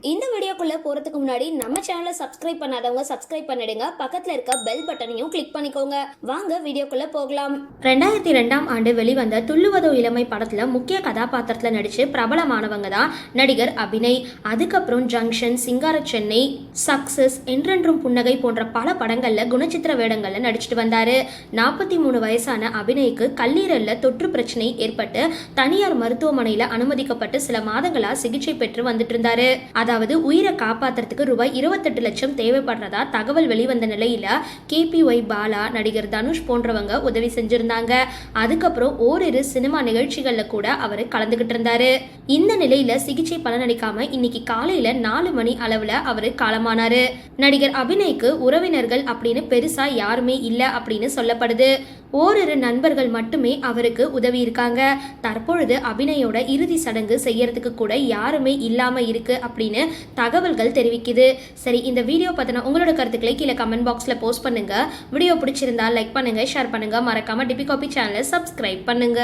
இந்த வீடியோக்குள்ளே போறதுக்கு முன்னாடி நம்ம சேனலை சப்ஸ்கிரைப் பண்ணாதவங்க சப்ஸ்கிரைப் பண்ணிடுங்க. பக்கத்தில் இருக்க பெல் பட்டனையும் கிளிக் பண்ணிக்கோங்க. வாங்க வீடியோக்குள்ளே போகலாம். ரெண்டாயிரத்தி ரெண்டாம் ஆண்டு வெளிவந்த துள்ளுவதோ இளமை படத்தில் முக்கிய கதாபாத்திரத்தில் நடிச்சு பிரபலமானவங்க தான் நடிகர் அபிநய். அதுக்கப்புறம் ஜங்ஷன் சிங்கார சென்னை சக்சஸ் என்றென்றும் புன்னகை போன்ற பல படங்களில் குணச்சித்திர வேடங்களில் நடிச்சிட்டு வந்தார். நாற்பத்தி மூணு வயசான அபிநய்க்கு கல்லீரலில் தொற்று பிரச்சனை ஏற்பட்டு தனியார் மருத்துவமனையில் அனுமதிக்கப்பட்டு சில மாதங்களாக சிகிச்சை பெற்று வந்துட்டு இருந்தாரு. அதாவது உயிரை காப்பாத்துறதுக்கு ரூபாய் இருபத்தெட்டு லட்சம் தேவைப்படுறதா தகவல் வெளிவந்த நிலையில கேபிஒய் பாலா நடிகர் தனுஷ் போன்றவங்க உதவி செஞ்சிருந்தாங்க. அதுக்கப்புறம் ஓரிரு சினிமா நிகழ்ச்சிகள்ல கூட அவர் கலந்துகிட்டு இருந்தாரு. இந்த நிலையில சிகிச்சை பலனளிக்காம இன்னைக்கு காலையில நாலு மணி அளவுல அவரு காலமானாரு. நடிகர் அபிநய்க்கு உறவினர்கள் அப்படின்னு பெருசா யாருமே இல்ல அப்படின்னு சொல்லப்படுது. ஓரிரு நண்பர்கள் மட்டுமே அவருக்கு உதவியிருக்காங்க. தற்பொழுது அபிநயோட இறுதி சடங்கு செய்யறதுக்கு கூட யாருமே இல்லாம இருக்கு அப்படின்னு தகவல்கள் தெரிவிக்குது. சரி இந்த வீடியோ பத்தின உங்களோட கருத்துக்களை கீழே கமெண்ட் பாக்ஸ்ல போஸ்ட் பண்ணுங்க. வீடியோ பிடிச்சிருந்தா லைக் பண்ணுங்க ஷேர் பண்ணுங்க. மறக்காம டிபி காபி சேனலை சப்ஸ்கிரைப் பண்ணுங்க.